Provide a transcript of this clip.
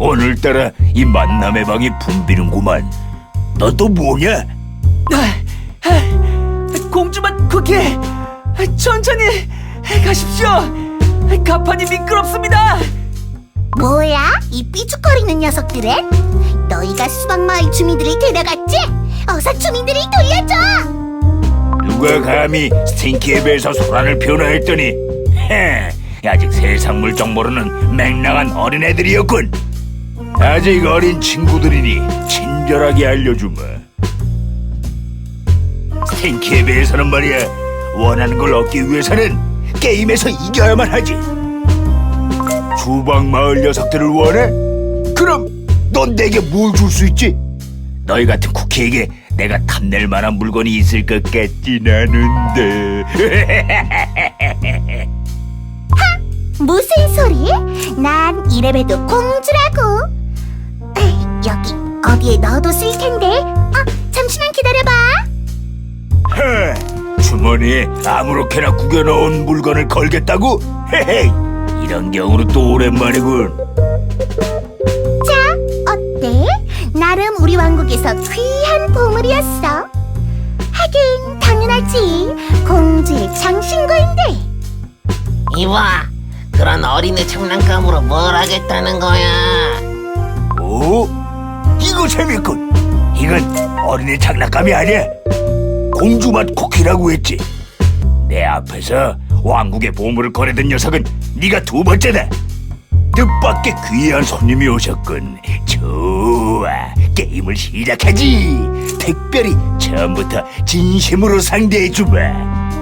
오늘따라 이 만남의 방이 붐비는구만. 너 또 뭐냐? 아, 아, 공주만 쿠키 아, 천천히 가십시오 가판이 미끄럽습니다 뭐야? 이 삐죽거리는 녀석들은? 너희가 수박마을 주민들을 데려갔지? 어서 주민들을 돌려줘! 누가 감히 스팅키에 비해서 소란을 변화했더니 헤, 아직 세상 물정 모르는 맹랑한 어린애들이었군. 아직 어린 친구들이니 친절하게 알려주마. 스팅키에 비해서는 말이야 원하는 걸 얻기 위해서는 게임에서 이겨야만 하지. 주방 마을 녀석들을 원해? 그럼 넌 내게 뭘 줄 수 있지? 너희 같은 쿠키에게 내가 탐낼 만한 물건이 있을 것 같진 않은데. 무슨 소리? 난 이래봬도 공주라고. 에이, 여기 어디에 넣어뒀을 텐데. 어, 잠시만 기다려봐. 헤, 주머니에 아무렇게나 구겨 넣은 물건을 걸겠다고? 헤헤, 이런 경우는 또 오랜만이군. 자, 어때? 나름 우리 왕국에서 귀한 보물이었어. 하긴 당연하지. 공주의 장신구인데. 이봐, 그런 어린애 장난감으로 뭘 하겠다는 거야? 오, 이거 재밌군. 이건 어린애 장난감이 아니야. 공주맛 쿠키라고 했지. 내 앞에서 왕국의 보물을 거래던 녀석은 네가 두 번째다. 뜻밖의 귀한 손님이 오셨군. 좋아, 게임을 시작하지. 특별히 처음부터 진심으로 상대해주마.